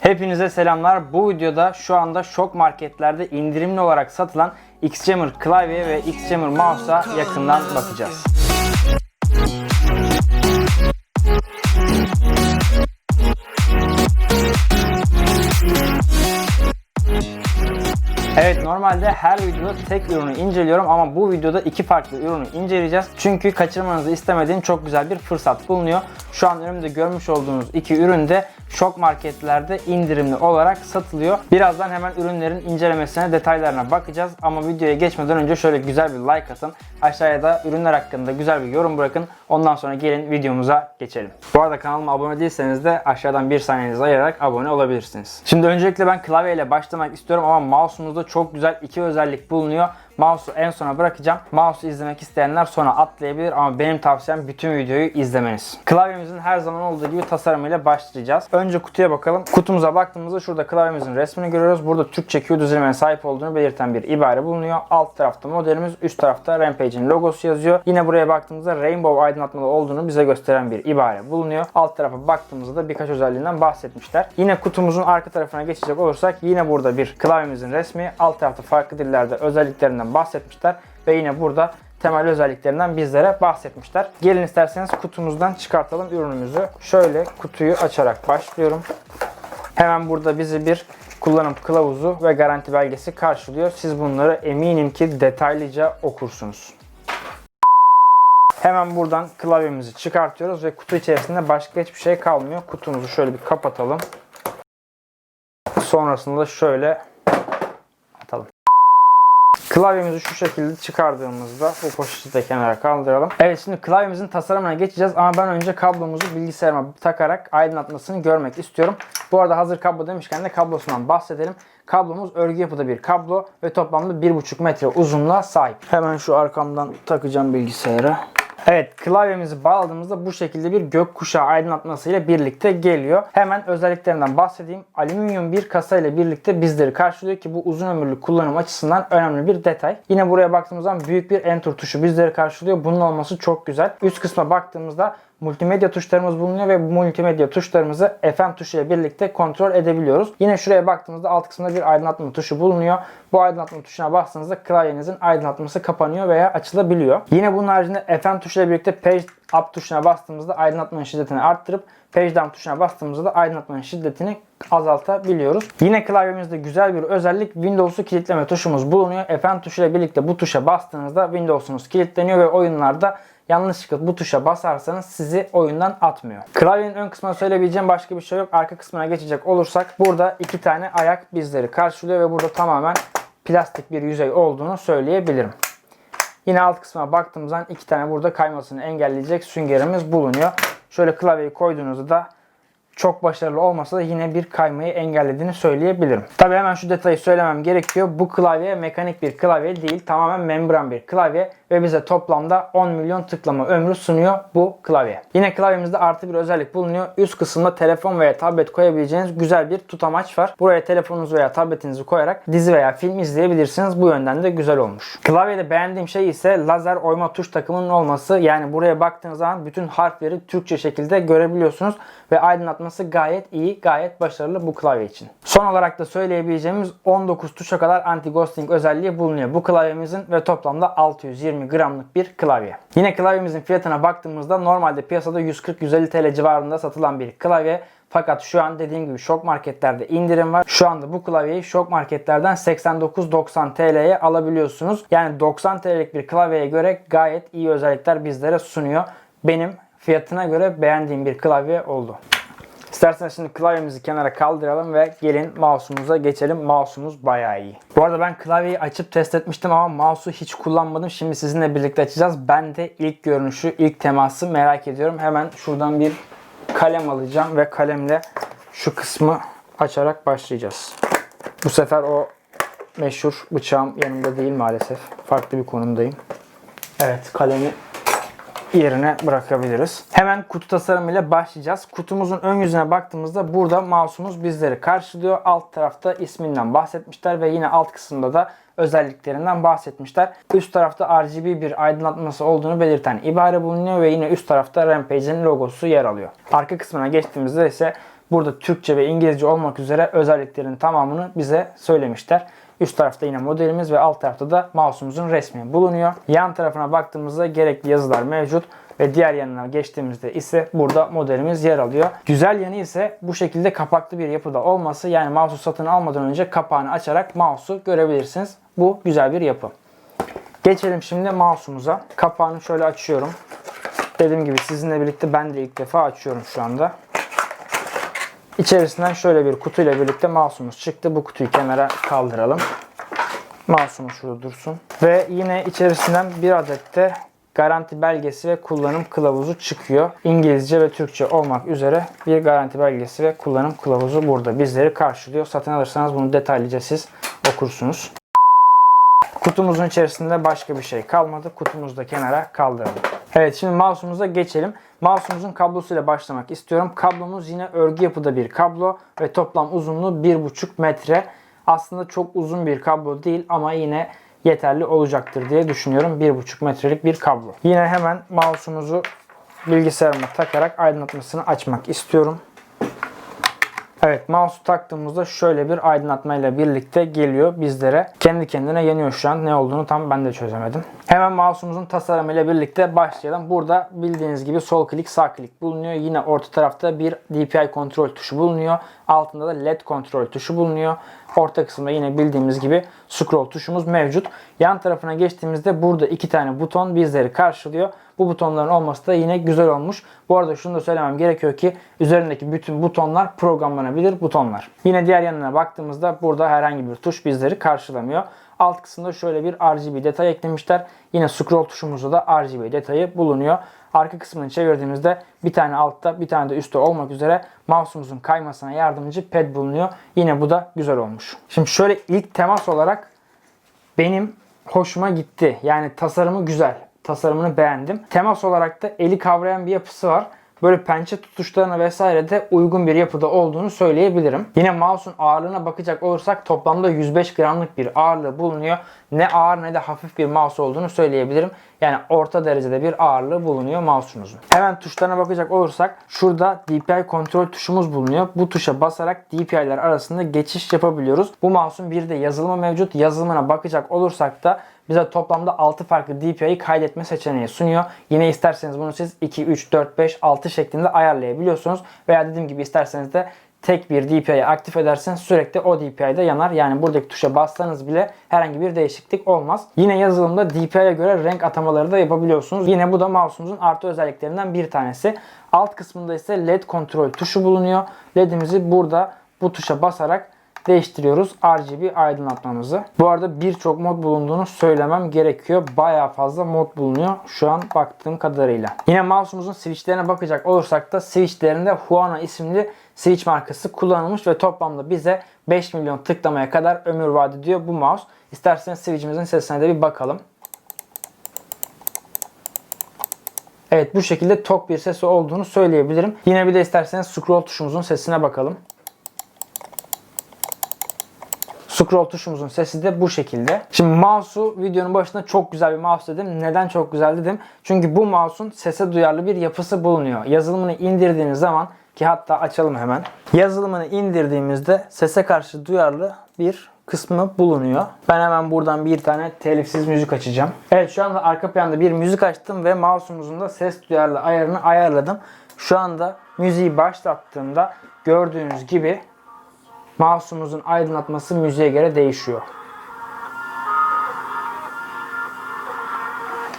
Hepinize selamlar. Bu videoda şu anda şok marketlerde indirimli olarak satılan Xjammer klavye ve Xjammer mouse'a yakından bakacağız. Evet normalde her videoda tek ürünü inceliyorum ama bu videoda iki farklı ürünü inceleyeceğiz. Çünkü kaçırmanızı istemediğim çok güzel bir fırsat bulunuyor. Şu an önümde görmüş olduğunuz iki ürün de şok marketlerde indirimli olarak satılıyor. Birazdan hemen ürünlerin incelemesine, detaylarına bakacağız. Ama videoya geçmeden önce şöyle güzel bir like atın. Aşağıya da ürünler hakkında güzel bir yorum bırakın. Ondan sonra gelin videomuza geçelim. Bu arada kanalıma abone değilseniz de aşağıdan bir saniyenizi ayırarak abone olabilirsiniz. Şimdi öncelikle ben klavyeyle başlamak istiyorum ama mouse'umuzda çok güzel iki özellik bulunuyor. Mouse'u en sona bırakacağım. Mouse'u izlemek isteyenler sonra atlayabilir ama benim tavsiyem bütün videoyu izlemeniz. Klavyemizin her zaman olduğu gibi tasarımıyla başlayacağız. Önce kutuya bakalım. Kutumuza baktığımızda şurada klavyemizin resmini görüyoruz. Burada Türkçe Q düzenlemeye sahip olduğunu belirten bir ibare bulunuyor. Alt tarafta modelimiz, üst tarafta Rampage'in logosu yazıyor. Yine buraya baktığımızda Rainbow aydınlatmalı olduğunu bize gösteren bir ibare bulunuyor. Alt tarafa baktığımızda da birkaç özelliğinden bahsetmişler. Yine kutumuzun arka tarafına geçecek olursak yine burada bir klavyemizin resmi. Alt tarafta farklı dillerde özelliklerinden bahsetmişler ve yine burada temel özelliklerinden bizlere bahsetmişler. Gelin isterseniz kutumuzdan çıkartalım ürünümüzü. Şöyle kutuyu açarak başlıyorum. Hemen burada bizi bir kullanım kılavuzu ve garanti belgesi karşılıyor. Siz bunları eminim ki detaylıca okursunuz. Hemen buradan klavyemizi çıkartıyoruz ve kutu içerisinde başka hiçbir şey kalmıyor. Kutumuzu şöyle bir kapatalım. Sonrasında da şöyle. Klavyemizi şu şekilde çıkardığımızda bu poşeti de kenara kaldıralım. Evet şimdi klavyemizin tasarımına geçeceğiz ama ben önce kablomuzu bilgisayarıma takarak aydınlatmasını görmek istiyorum. Bu arada hazır kablo demişken de kablosundan bahsedelim. Kablomuz örgü yapıda bir kablo ve toplamda 1,5 metre uzunluğa sahip. Hemen şu arkamdan takacağım bilgisayara. Evet klavyemizi bağladığımızda bu şekilde bir gökkuşağı aydınlatması ile birlikte geliyor. Hemen özelliklerinden bahsedeyim. Alüminyum bir kasa ile birlikte bizleri karşılıyor ki bu uzun ömürlü kullanım açısından önemli bir detay. Yine buraya baktığımız zaman büyük bir enter tuşu bizleri karşılıyor. Bunun olması çok güzel. Üst kısma baktığımızda multimedya tuşlarımız bulunuyor ve bu multimedya tuşlarımızı FM tuşu ile birlikte kontrol edebiliyoruz. Yine şuraya baktığımızda alt kısımda bir aydınlatma tuşu bulunuyor. Bu aydınlatma tuşuna bastığınızda klavyenizin aydınlatması kapanıyor veya açılabiliyor. Yine bunun haricinde FM tuşu ile birlikte page up tuşuna bastığımızda aydınlatmanın şiddetini arttırıp page down tuşuna bastığımızda da aydınlatmanın şiddetini azaltabiliyoruz. Yine klavyemizde güzel bir özellik Windows'u kilitleme tuşumuz bulunuyor. FM tuşu ile birlikte bu tuşa bastığınızda Windows'unuz kilitleniyor ve oyunlarda yanlışlıkla bu tuşa basarsanız sizi oyundan atmıyor. Klavyenin ön kısmına söyleyebileceğim başka bir şey yok. Arka kısmına geçecek olursak burada iki tane ayak bizleri karşılıyor ve burada tamamen plastik bir yüzey olduğunu söyleyebilirim. Yine alt kısmına baktığımız zaman iki tane burada kaymasını engelleyecek süngerimiz bulunuyor. Şöyle klavyeyi koyduğunuzda da çok başarılı olmasa da yine bir kaymayı engellediğini söyleyebilirim. Tabi hemen şu detayı söylemem gerekiyor. Bu klavye mekanik bir klavye değil. Tamamen membran bir klavye ve bize toplamda 10 milyon tıklama ömrü sunuyor bu klavye. Yine klavyemizde artı bir özellik bulunuyor. Üst kısımda telefon veya tablet koyabileceğiniz güzel bir tutamaç var. Buraya telefonunuzu veya tabletinizi koyarak dizi veya film izleyebilirsiniz. Bu yönden de güzel olmuş. Klavyede beğendiğim şey ise lazer oyma tuş takımının olması. Yani buraya baktığınız zaman bütün harfleri Türkçe şekilde görebiliyorsunuz ve aydınlatması gayet iyi, gayet başarılı bu klavye için. Son olarak da söyleyebileceğimiz 19 tuşa kadar anti-ghosting özelliği bulunuyor bu klavyemizin ve toplamda 620 gramlık bir klavye. Yine klavyemizin fiyatına baktığımızda normalde piyasada 140-150 TL civarında satılan bir klavye. Fakat şu an dediğim gibi şok marketlerde indirim var. Şu anda bu klavyeyi şok marketlerden 89-90 TL'ye alabiliyorsunuz. Yani 90 TL'lik bir klavyeye göre gayet iyi özellikler bizlere sunuyor. Benim fiyatına göre beğendiğim bir klavye oldu. İsterseniz şimdi klavyemizi kenara kaldıralım ve gelin mouse'umuza geçelim. Mouse'umuz bayağı iyi. Bu arada ben klavyeyi açıp test etmiştim ama mouse'u hiç kullanmadım. Şimdi sizinle birlikte açacağız. Ben de ilk görünüşü, ilk teması merak ediyorum. Hemen şuradan bir kalem alacağım ve kalemle şu kısmı açarak başlayacağız. Bu sefer o meşhur bıçağım yanımda değil maalesef. Farklı bir konumdayım. Evet kalemi yerine bırakabiliriz. Hemen kutu tasarımıyla başlayacağız. Kutumuzun ön yüzüne baktığımızda burada mouse'umuz bizleri karşılıyor. Alt tarafta isminden bahsetmişler ve yine alt kısımda da özelliklerinden bahsetmişler. Üst tarafta RGB bir aydınlatması olduğunu belirten ibare bulunuyor ve yine üst tarafta Rampage'in logosu yer alıyor. Arka kısmına geçtiğimizde ise Burada Türkçe ve İngilizce olmak üzere özelliklerin tamamını bize söylemişler. Üst tarafta yine modelimiz ve alt tarafta da mouse'umuzun resmi bulunuyor. Yan tarafına baktığımızda gerekli yazılar mevcut ve diğer yanına geçtiğimizde ise burada modelimiz yer alıyor. Güzel yanı ise bu şekilde kapaklı bir yapıda olması yani mouse'u satın almadan önce kapağını açarak mouse'u görebilirsiniz. Bu güzel bir yapı. Geçelim şimdi mouse'umuza. Kapağını şöyle açıyorum. Dediğim gibi sizinle birlikte ben de ilk defa açıyorum şu anda. İçerisinden şöyle bir kutuyla birlikte mouse'umuz çıktı. Bu kutuyu kenara kaldıralım. Mouse'umuz şurada dursun. Ve yine içerisinden bir adet de garanti belgesi ve kullanım kılavuzu çıkıyor. İngilizce ve Türkçe olmak üzere bir garanti belgesi ve kullanım kılavuzu burada bizleri karşılıyor. Satın alırsanız bunu detaylıca siz okursunuz. Kutumuzun içerisinde başka bir şey kalmadı. Kutumuzu da kenara kaldıralım. Evet şimdi mouse'umuza geçelim. Mouse'umuzun kablosuyla başlamak istiyorum. Kablomuz yine örgü yapıda bir kablo ve toplam uzunluğu 1,5 metre. Aslında çok uzun bir kablo değil ama yine yeterli olacaktır diye düşünüyorum. 1,5 metrelik bir kablo. Yine hemen mouse'umuzu bilgisayarıma takarak aydınlatmasını açmak istiyorum. Evet mouse'u taktığımızda şöyle bir aydınlatmayla birlikte geliyor bizlere. Kendi kendine yanıyor şu an. Ne olduğunu tam ben de çözemedim. Hemen mouse'umuzun tasarımıyla birlikte başlayalım. Burada bildiğiniz gibi sol klik sağ klik bulunuyor. Yine orta tarafta bir DPI kontrol tuşu bulunuyor. Altında da LED kontrol tuşu bulunuyor. Orta kısımda yine bildiğimiz gibi scroll tuşumuz mevcut. Yan tarafına geçtiğimizde burada iki tane buton bizleri karşılıyor. Bu butonların olması da yine güzel olmuş. Bu arada şunu da söylemem gerekiyor ki üzerindeki bütün butonlar programlanabilir butonlar. Yine diğer yanına baktığımızda burada herhangi bir tuş bizleri karşılamıyor. Alt kısımda şöyle bir RGB detay eklemişler. Yine scroll tuşumuzda da RGB detayı bulunuyor. Arka kısmını çevirdiğimizde bir tane altta bir tane de üstte olmak üzere mouse'umuzun kaymasına yardımcı pad bulunuyor. Yine bu da güzel olmuş. Şimdi şöyle ilk temas olarak benim hoşuma gitti. Yani tasarımı güzel. Tasarımını beğendim. Temas olarak da eli kavrayan bir yapısı var. Böyle pençe tutuşlarına vesaire de uygun bir yapıda olduğunu söyleyebilirim. Yine mouse'un ağırlığına bakacak olursak toplamda 105 gramlık bir ağırlığı bulunuyor. Ne ağır ne de hafif bir mouse olduğunu söyleyebilirim. Yani orta derecede bir ağırlığı bulunuyor mouse'umuzun. Hemen tuşlarına bakacak olursak şurada DPI kontrol tuşumuz bulunuyor. Bu tuşa basarak DPI'ler arasında geçiş yapabiliyoruz. Bu mouse'un bir de yazılımı mevcut. Yazılımına bakacak olursak da bize toplamda 6 farklı DPI'yi kaydetme seçeneği sunuyor. Yine isterseniz bunu siz 2, 3, 4, 5, 6 şeklinde ayarlayabiliyorsunuz. Veya dediğim gibi isterseniz de tek bir DPI'yi aktif ederseniz sürekli o DPI'de yanar. Yani buradaki tuşa bassanız bile herhangi bir değişiklik olmaz. Yine yazılımda DPI'ye göre renk atamaları da yapabiliyorsunuz. Yine bu da mouse'umuzun artı özelliklerinden bir tanesi. Alt kısmında ise LED kontrol tuşu bulunuyor. LED'imizi burada bu tuşa basarak değiştiriyoruz RGB aydınlatmamızı. Bu arada birçok mod bulunduğunu söylemem gerekiyor. Baya fazla mod bulunuyor şu an baktığım kadarıyla. Yine mouse'umuzun switchlerine bakacak olursak da switchlerinde Huana isimli switch markası kullanılmış ve toplamda bize 5 milyon tıklamaya kadar ömür vaat ediyor bu mouse. İsterseniz switch'imizin sesine de bir bakalım. Evet bu şekilde tok bir sesi olduğunu söyleyebilirim. Yine bir de isterseniz scroll tuşumuzun sesine bakalım. Scroll tuşumuzun sesi de bu şekilde. Şimdi mouse'u videonun başında çok güzel bir mouse dedim. Neden çok güzel dedim? Çünkü bu mouse'un sese duyarlı bir yapısı bulunuyor. Yazılımını indirdiğiniz zaman ki hatta açalım hemen. Yazılımını indirdiğimizde sese karşı duyarlı bir kısmı bulunuyor. Ben hemen buradan bir tane telifsiz müzik açacağım. Evet şu anda arka planda bir müzik açtım ve mouse'umuzun da ses duyarlı ayarını ayarladım. Şu anda müziği başlattığımda gördüğünüz gibi mouse'umuzun aydınlatması müziğe göre değişiyor.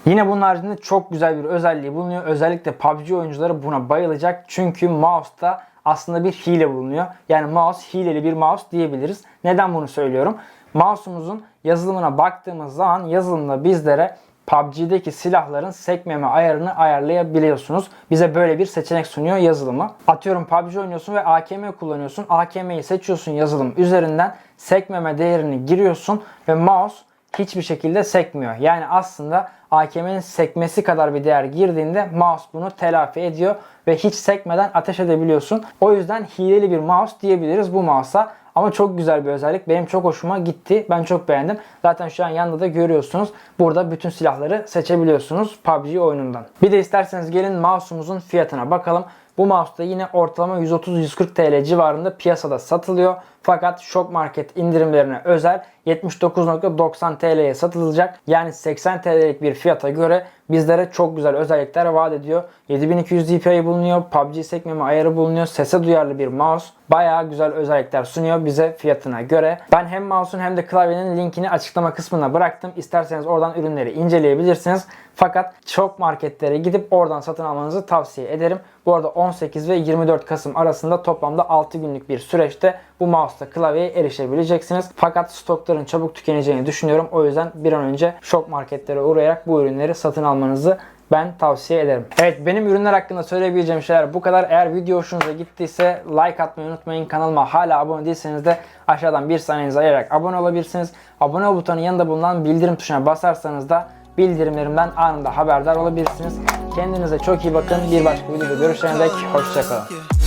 Yine bunun haricinde çok güzel bir özelliği bulunuyor. Özellikle PUBG oyuncuları buna bayılacak. Çünkü mouse'da aslında bir hile bulunuyor. Yani mouse hileli bir mouse diyebiliriz. Neden bunu söylüyorum? Mouse'umuzun yazılımına baktığımız zaman yazılımda bizlere PUBG'deki silahların sekmeme ayarını ayarlayabiliyorsunuz. Bize böyle bir seçenek sunuyor yazılımı. Atıyorum PUBG oynuyorsun ve AKM kullanıyorsun. AKM'yi seçiyorsun yazılım üzerinden. Sekmeme değerini giriyorsun ve mouse hiçbir şekilde sekmiyor. Yani aslında AKM'nin sekmesi kadar bir değer girdiğinde mouse bunu telafi ediyor ve hiç sekmeden ateş edebiliyorsun. O yüzden hileli bir mouse diyebiliriz bu mouse'a. Ama çok güzel bir özellik. Benim çok hoşuma gitti. Ben çok beğendim. Zaten şu an yanında da görüyorsunuz. Burada bütün silahları seçebiliyorsunuz PUBG oyunundan. Bir de isterseniz gelin mouse'umuzun fiyatına bakalım. Bu mouse da yine ortalama 130-140 TL civarında piyasada satılıyor. Fakat Şok Market indirimlerine özel 79.90 TL'ye satılacak. Yani 80 TL'lik bir fiyata göre bizlere çok güzel özellikler vaat ediyor. 7200 dpi bulunuyor, PUBG sekmeme ayarı bulunuyor, sese duyarlı bir mouse. Bayağı güzel özellikler sunuyor bize fiyatına göre. Ben hem mouse'un hem de klavyenin linkini açıklama kısmına bıraktım. İsterseniz oradan ürünleri inceleyebilirsiniz. Fakat çok marketlere gidip oradan satın almanızı tavsiye ederim. Bu arada 18 ve 24 Kasım arasında toplamda 6 günlük bir süreçte bu mouse'la klavyeye erişebileceksiniz. Fakat stokların çabuk tükeneceğini düşünüyorum. O yüzden bir an önce şok marketlere uğrayarak bu ürünleri satın almanızı ben tavsiye ederim. Evet benim ürünler hakkında söyleyebileceğim şeyler bu kadar. Eğer video hoşunuza gittiyse like atmayı unutmayın. Kanalıma hala abone değilseniz de aşağıdan bir saniyenizi ayırarak abone olabilirsiniz. Abone ol butonun yanında bulunan bildirim tuşuna basarsanız da bildirimlerimden anında haberdar olabilirsiniz. Kendinize çok iyi bakın. Bir başka videoda görüşene dek hoşçakalın.